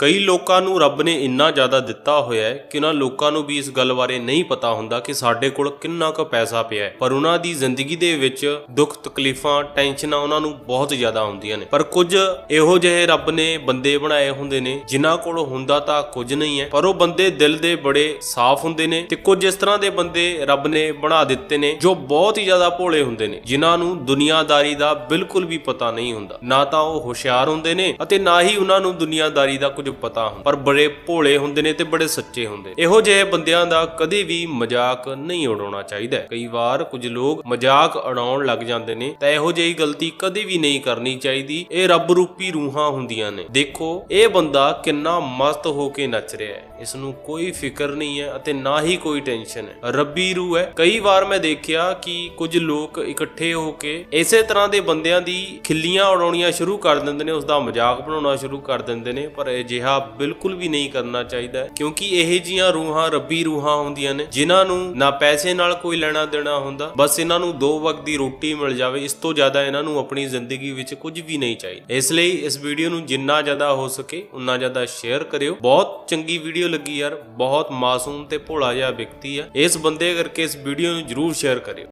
ਕਈ ਲੋਕਾਂ ਨੂੰ ਰੱਬ ਨੇ ਇੰਨਾ ਜ਼ਿਆਦਾ ਦਿੱਤਾ ਹੋਇਆ ਹੈ ਕਿ ਉਹਨਾਂ ਲੋਕਾਂ ਨੂੰ ਵੀ ਇਸ ਗੱਲ ਬਾਰੇ ਨਹੀਂ ਪਤਾ ਹੁੰਦਾ ਕਿ ਸਾਡੇ ਕੋਲ ਕਿੰਨਾ ਕੁ ਪੈਸਾ ਪਿਆ ਹੈ। ਪਰ ਉਹਨਾਂ ਦੀ ਜ਼ਿੰਦਗੀ ਦੇ ਵਿੱਚ ਦੁੱਖ, ਤਕਲੀਫਾਂ, ਟੈਨਸ਼ਨਾਂ ਉਹਨਾਂ ਨੂੰ ਬਹੁਤ ਜ਼ਿਆਦਾ ਹੁੰਦੀਆਂ ਨੇ। ਪਰ ਕੁਝ ਇਹੋ ਜਿਹੇ ਰੱਬ ਨੇ ਬੰਦੇ ਬਣਾਏ ਹੁੰਦੇ ਨੇ, ਜਿਨ੍ਹਾਂ ਕੋਲ ਹੁੰਦਾ ਤਾਂ ਕੁਝ ਨਹੀਂ ਹੈ, ਪਰ ਉਹ ਬੰਦੇ ਦਿਲ ਦੇ ਬੜੇ ਸਾਫ਼ ਹੁੰਦੇ ਨੇ ਤੇ ਕੁਝ ਇਸ ਤਰ੍ਹਾਂ ਦੇ ਬੰਦੇ ਰੱਬ ਨੇ ਬਣਾ ਦਿੱਤੇ ਨੇ ਜੋ ਬਹੁਤ ਹੀ ਜ਼ਿਆਦਾ ਭੋਲੇ ਹੁੰਦੇ ਨੇ, ਜਿਨ੍ਹਾਂ ਨੂੰ ਦੁਨੀਆਦਾਰੀ ਦਾ ਬਿਲਕੁਲ ਵੀ ਪਤਾ ਨਹੀਂ ਹੁੰਦਾ। ਨਾ ਤਾਂ ਉਹ ਹੁਸ਼ਿਆਰ ਹੁੰਦੇ ਨੇ ਅਤੇ ਨਾ ਹੀ ਉਹਨਾਂ ਨੂੰ ਦੁਨੀਆਦਾਰੀ ਦਾ ਕੁਝ ਪਤਾ ਹੁੰਦਾ। ਪਰ ਬੜੇ ਭੋਲੇ ਹੁੰਦੇ ਨੇ ਤੇ ਬੜੇ ਸੱਚੇ ਹੁੰਦੇ। ਇਹੋ ਜਿਹੇ ਬੰਦਿਆਂ ਦਾ ਕਦੇ ਵੀ ਮਜ਼ਾਕ ਨਹੀਂ ਉਡਾਉਣਾ ਚਾਹੀਦਾ। ਕਈ ਵਾਰ ਕੁਝ ਲੋਕ ਮਜ਼ਾਕ ਉਡਾਉਣ ਲੱਗ ਜਾਂਦੇ ਨੇ ਤਾਂ ਇਹੋ ਜਿਹੀ ਗਲਤੀ ਕਦੇ ਵੀ ਨਹੀਂ ਕਰਨੀ ਚਾਹੀਦੀ। ਇਹ ਰੱਬ ਰੂਪੀ ਰੂਹਾਂ ਹੁੰਦੀਆਂ ਨੇ। ਦੇਖੋ, ਇਹ ਬੰਦਾ ਕਿੰਨਾ ਮਸਤ ਹੋ ਕੇ ਨੱਚ ਰਿਹਾ ਹੈ। ਇਸ ਨੂੰ ਕੋਈ ਫਿਕਰ ਨਹੀਂ ਹੈ ਅਤੇ ਨਾ ਹੀ ਕੋਈ ਟੈਨਸ਼ਨ ਹੈ। ਰੱਬੀ ਰੂਹ ਹੈ। ਕਈ ਵਾਰ ਮੈਂ ਦੇਖਿਆ ਕਿ ਕੁਝ ਲੋਕ ਇਕੱਠੇ ਹੋ ਕੇ ਇਸੇ ਤਰ੍ਹਾਂ ਦੇ ਬੰਦਿਆਂ ਦੀ ਖਿੱਲੀਆਂ ਉਡਾਉਣੀਆਂ ਸ਼ੁਰੂ ਕਰ ਦਿੰਦੇ ਨੇ ਉਸ ਦਾ ਮਜ਼ਾਕ ਬਣਾਉਣਾ ਸ਼ੁਰੂ ਕਰ ਦਿੰਦੇ ਨੇ, ਪਰ ਇਹ ਅਜਿਹਾ ਬਿਲਕੁਲ ਵੀ ਨਹੀਂ ਕਰਨਾ ਚਾਹੀਦਾ, ਕਿਉਂਕਿ ਇਹ ਜੀਆਂ ਰੂਹਾਂ ਰੱਬੀ ਰੂਹਾਂ ਹੁੰਦੀਆਂ ਨੇ, ਜਿਨ੍ਹਾਂ ਨੂੰ ਨਾ ਪੈਸੇ ਨਾਲ ਕੋਈ ਲੈਣਾ ਦੇਣਾ ਹੁੰਦਾ, ਬਸ ਇਹਨਾਂ ਨੂੰ ਦੋ ਵਕਤ ਦੀ ਰੋਟੀ ਮਿਲ ਜਾਵੇ, ਇਸ ਤੋਂ ਜ਼ਿਆਦਾ ਇਹਨਾਂ ਨੂੰ ਆਪਣੀ ਜ਼ਿੰਦਗੀ ਵਿੱਚ ਕੁਝ ਵੀ ਨਹੀਂ ਚਾਹੀਦਾ। ਇਸ ਲਈ ਇਸ ਵੀਡੀਓ ਨੂੰ ਜਿੰਨਾ ਜ਼ਿਆਦਾ ਹੋ ਸਕੇ, ਉਨਾ ਜ਼ਿਆਦਾ ਸ਼ੇਅਰ ਕਰਿਓ। ਬਹੁਤ ਚੰਗੀ ਵੀਡੀਓ ਲੱਗੀ ਯਾਰ, ਬਹੁਤ ਮਾਸੂਮ ਤੇ ਭੋਲਾ ਜਿਹਾ ਵਿਅਕਤੀ ਆ। ਇਸ ਬੰਦੇ ਕਰਕੇ ਇਸ ਵੀਡੀਓ ਨੂੰ ਜਰੂਰ ਸ਼ੇਅਰ ਕਰਿਓ।